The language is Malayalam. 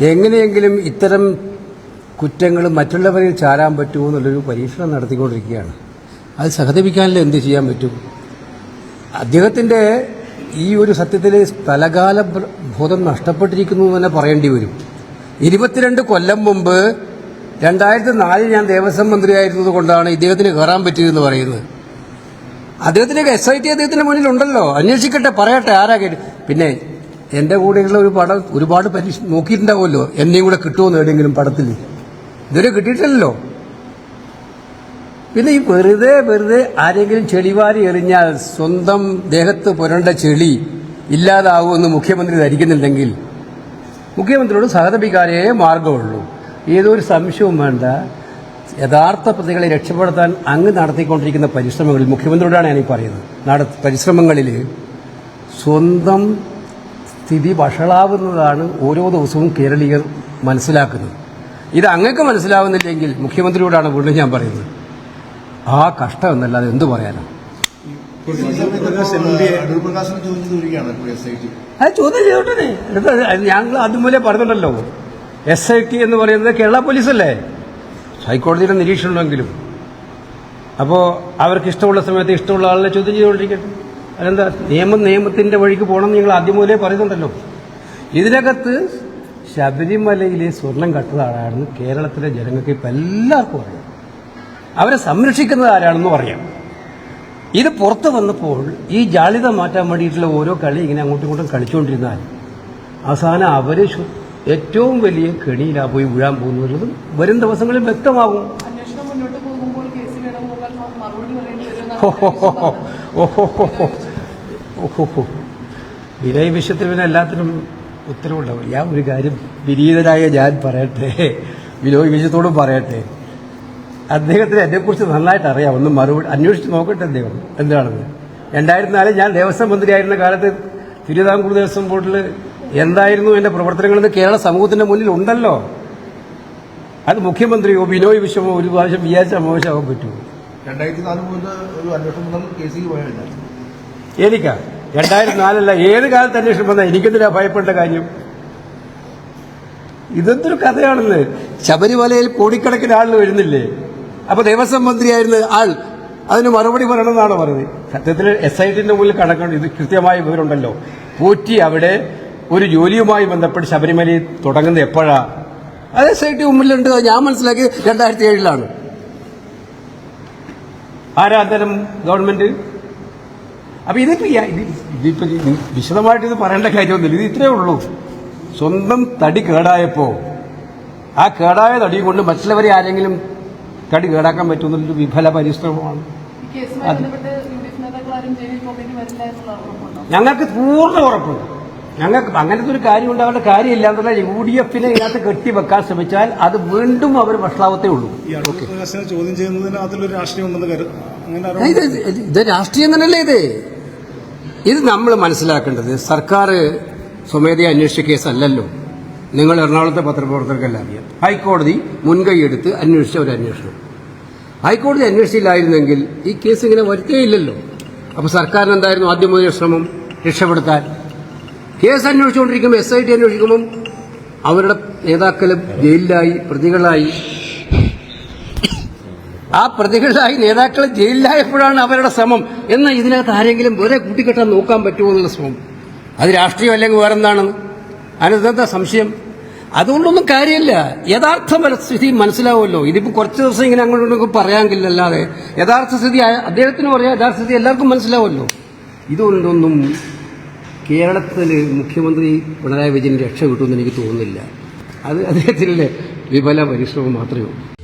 എങ്ങനെയെങ്കിലും ഇത്തരം കുറ്റങ്ങൾ മറ്റുള്ളവരിൽ ചാരാൻ പറ്റുമോ എന്നുള്ളൊരു പരീക്ഷണം നടത്തിക്കൊണ്ടിരിക്കുകയാണ്. അത് സഹതപിക്കാനല്ലേ എന്ത് ചെയ്യാൻ പറ്റും? അദ്ദേഹത്തിന്റെ ഈ ഒരു സത്യത്തിൽ സ്ഥലകാല ബോധം നഷ്ടപ്പെട്ടിരിക്കുന്നു എന്ന് തന്നെ പറയേണ്ടി വരും. ഇരുപത്തിരണ്ട് കൊല്ലം മുമ്പ് രണ്ടായിരത്തി നാലിൽ ഞാൻ ദേവസ്വം മന്ത്രിയായിരുന്നത് കൊണ്ടാണ് ഇദ്ദേഹത്തിന് കയറാൻ പറ്റിയതെന്ന് പറയുന്നത്. അദ്ദേഹത്തിന്റെ എസ് ഐ ടി അദ്ദേഹത്തിന്റെ മുന്നിലുണ്ടല്ലോ. അന്വേഷിക്കട്ടെ പറയട്ടെ ആരാ കേട്ടു പിന്നെ എന്റെ കൂടെയുള്ള ഒരു പടം ഒരുപാട് പരീക്ഷ നോക്കിയിട്ടുണ്ടാവുമല്ലോ. എന്നെയും കൂടെ കിട്ടുമോ ഏതെങ്കിലും പടത്തിൽ ഇതുവരെ കിട്ടിയിട്ടില്ലല്ലോ. പിന്നെ ഈ വെറുതെ വെറുതെ ആരെങ്കിലും ചെളിവാരി എറിഞ്ഞാൽ സ്വന്തം ദേഹത്ത് പുരണ്ട ചെളി ഇല്ലാതാവുമെന്ന് മുഖ്യമന്ത്രി ധരിക്കുന്നുണ്ടെങ്കിൽ മുഖ്യമന്ത്രിയോട് സഹതപിക്കാനേ മാർഗമുള്ളൂ. ഏതൊരു സംശയവും വേണ്ട. യഥാർത്ഥ പ്രതികളെ രക്ഷപ്പെടുത്താൻ അങ്ങ് നടത്തിക്കൊണ്ടിരിക്കുന്ന പരിശ്രമങ്ങളിൽ മുഖ്യമന്ത്രിയോടാണ് ഞാനീ പറയുന്നത്. നട പരിശ്രമങ്ങളിൽ സ്വന്തം സ്ഥിതി വഷളാവുന്നതാണ് ഓരോ ദിവസവും കേരളീയർ മനസ്സിലാക്കുന്നത്. ഇത് അങ്ങക്ക് മനസ്സിലാവുന്നില്ലെങ്കിൽ മുഖ്യമന്ത്രിയോടാണ് വീണ്ടും ഞാൻ പറയുന്നത്. ആ കഷ്ടം എന്നല്ലാതെ എന്തു പറയാനാണ് അത് ചോദ്യം ചെയ്തോട്ടെ പറഞ്ഞിട്ടുണ്ടല്ലോ. എസ് ഐ ടി എന്ന് പറയുന്നത് കേരള പോലീസല്ലേ? ഹൈക്കോടതിയുടെ നിരീക്ഷണമെങ്കിലും അപ്പോൾ അവർക്ക് ഇഷ്ടമുള്ള സമയത്ത് ഇഷ്ടമുള്ള ആളിനെ ചോദ്യം ചെയ്തുകൊണ്ടിരിക്കട്ടെ. അതെന്താ നിയമം നിയമത്തിന്റെ വഴിക്ക് പോകണം നിങ്ങൾ ആദ്യം മുതലേ പറയുന്നുണ്ടല്ലോ. ഇതിനകത്ത് ശബരിമലയിലെ സ്വർണം കട്ടത് ആരാണെന്ന് കേരളത്തിലെ ജനങ്ങൾക്ക് ഇപ്പം എല്ലാവർക്കും അറിയാം. അവരെ സംരക്ഷിക്കുന്നത് ആരാണെന്നും അറിയാം ഇത് പുറത്തു വന്നപ്പോൾ ഈ ജാളിത മാറ്റാൻ വേണ്ടിയിട്ടുള്ള ഓരോ കളി ഇങ്ങനെ അങ്ങോട്ടും ഇങ്ങോട്ടും കളിച്ചുകൊണ്ടിരുന്നാൽ അവസാനം അവർ ഏറ്റവും വലിയ കെണിയിലാണ് പോയി വീഴാൻ പോകുന്നതും വരും ദിവസങ്ങളിൽ വ്യക്തമാകും. ഓഹോ ഓഹോ പോകുമ്പോൾ ഓഹോഹോ. വിനയ വിഷയത്തിൽ പിന്നെ എല്ലാത്തിനും ഉത്തരവുണ്ടാവും. ഞാൻ ഒരു കാര്യം വിനീതനായ ഞാൻ പറയട്ടെ വിനോയ് വിഷയത്തോടും പറയട്ടെ. അദ്ദേഹത്തിന് എന്നെക്കുറിച്ച് നന്നായിട്ട് അറിയാം. ഒന്ന് മറുപടി അന്വേഷിച്ച് നോക്കട്ടെ അദ്ദേഹം എന്താണെന്ന്. രണ്ടായിരത്തി നാലിൽ ഞാൻ ദേവസ്വം മന്ത്രിയായിരുന്ന കാലത്ത് തിരുവിതാംകൂർ ദേവസ്വം ബോർഡിൽ എന്തായിരുന്നു എന്റെ പ്രവർത്തനങ്ങളെന്ന് കേരള സമൂഹത്തിന്റെ മുന്നിൽ ഉണ്ടല്ലോ. അത് മുഖ്യമന്ത്രിയോ ബിനോയ് വിശ്വമോ ഒരു പ്രാവശ്യം വിചാരിച്ചാൽ മോശമാകാൻ പറ്റുമോ? രണ്ടായിരത്തി നാല് മുതൽ ഒരു അന്വേഷണം കേസിൽ പോയതല്ല എനിക്കാ രണ്ടായിരത്തി നാലല്ല ഏത് കാലത്ത് അന്വേഷണം വന്നാൽ എനിക്കെന്തിനാ ഭയപ്പെട്ട കാര്യം? ഇതെന്തൊരു കഥയാണെന്ന്. ശബരിമലയിൽ കോടിക്കണക്കിന് ആളുകൾ വരുന്നില്ലേ? അപ്പൊ ദേവസ്വം മന്ത്രിയായിരുന്ന ആൾ അതിന് മറുപടി പറയണമെന്നാണ് പറഞ്ഞത്? സത്യത്തിൽ എസ് ഐ ടിന്റെ മുന്നിൽ കണക്കുണ്ട്. ഇത് കൃത്യമായ വിവരമുണ്ടല്ലോ. പോറ്റി അവിടെ ഒരു ജോലിയുമായി ബന്ധപ്പെട്ട് ശബരിമലയിൽ തുടങ്ങുന്നത് എപ്പോഴാ? അത് എസ് ഐ ടി മുമ്പിലുണ്ട്. ഞാൻ മനസ്സിലാക്കി രണ്ടായിരത്തി ഏഴിലാണ്. ആരാ ഗവൺമെന്റ്? അപ്പൊ ഇതിപ്പോ ഈ- ഇത് ഇതിപ്പോ വിശദമായിട്ട് ഇത് പറയേണ്ട കാര്യമൊന്നുമില്ല. ഇത് ഇത്രേ ഉള്ളൂ. സ്വന്തം തടി കേടായപ്പോ ആ കേടായ തടി കൊണ്ട് മറ്റുള്ളവരെ ആരെങ്കിലും തടി കേടാക്കാൻ പറ്റുന്നൊരു വിഫല പരിശ്രമമാണ്. ഞങ്ങൾക്ക് പൂർണ ഉറപ്പുണ്ട്. ഞങ്ങൾക്ക് അങ്ങനത്തെ ഒരു കാര്യം ഉണ്ടാവേണ്ട കാര്യമില്ല എന്നുള്ള യു ഡി എഫിനെ ഇതിനകത്ത് കെട്ടിവെക്കാൻ ശ്രമിച്ചാൽ അത് വീണ്ടും അവർ വഷളാവത്തേ ഉള്ളൂ. ചോദ്യം ചെയ്യുന്നതിന് അതിലൊരു രാഷ്ട്രീയം ഉണ്ടെന്ന് ഇത് രാഷ്ട്രീയം തന്നെയല്ലേ ഇത്? ഇത് നമ്മൾ മനസ്സിലാക്കേണ്ടത് സർക്കാർ സ്വമേധയാ അന്വേഷിച്ച കേസല്ലല്ലോ നിങ്ങൾ എറണാകുളത്തെ പത്രപ്രവർത്തകർക്കെല്ലാം. അറിയാം ഹൈക്കോടതി മുൻകൈയെടുത്ത് അന്വേഷിച്ച ഒരു അന്വേഷണം. ഹൈക്കോടതി അന്വേഷിച്ചില്ലായിരുന്നെങ്കിൽ ഈ കേസ് ഇങ്ങനെ വരുത്തേയില്ലല്ലോ. അപ്പോൾ സർക്കാരിന് എന്തായിരുന്നു ആദ്യം മുതൽ ശ്രമം? രക്ഷപ്പെടുത്താൻ. കേസ് അന്വേഷിച്ചുകൊണ്ടിരിക്കുമ്പോൾ എസ് ഐ ടി അന്വേഷിക്കുമ്പം അവരുടെ നേതാക്കളും ജയിലിലായി പ്രതികളായി. ആ പ്രതികളായി നേതാക്കൾ ജയിലിലായപ്പോഴാണ് അവരുടെ ശ്രമം. എന്നാൽ ഇതിനകത്ത് ആരെങ്കിലും വേറെ കൂട്ടിക്കെട്ടാൻ നോക്കാൻ പറ്റുമോ എന്നുള്ള ശ്രമം. അത് രാഷ്ട്രീയം അല്ലെങ്കിൽ വേറെന്താണെന്ന്. അതിനെന്താ സംശയം? അതുകൊണ്ടൊന്നും കാര്യമില്ല. യഥാർത്ഥ സ്ഥിതി മനസ്സിലാവുമല്ലോ. ഇതിപ്പോൾ കുറച്ച് ദിവസം ഇങ്ങനെ അങ്ങോട്ടും പറയാമെങ്കിലല്ലാതെ യഥാർത്ഥ സ്ഥിതി അദ്ദേഹത്തിന് പറയാം യഥാർത്ഥ സ്ഥിതി എല്ലാവർക്കും മനസ്സിലാവുമല്ലോ. ഇതുകൊണ്ടൊന്നും കേരളത്തിൽ മുഖ്യമന്ത്രി പിണറായി വിജയൻ രക്ഷ കിട്ടുമെന്ന് എനിക്ക് തോന്നുന്നില്ല. അത് അദ്ദേഹത്തിന്റെ വിഫല പരിശ്രമം മാത്രമേ ഉള്ളൂ.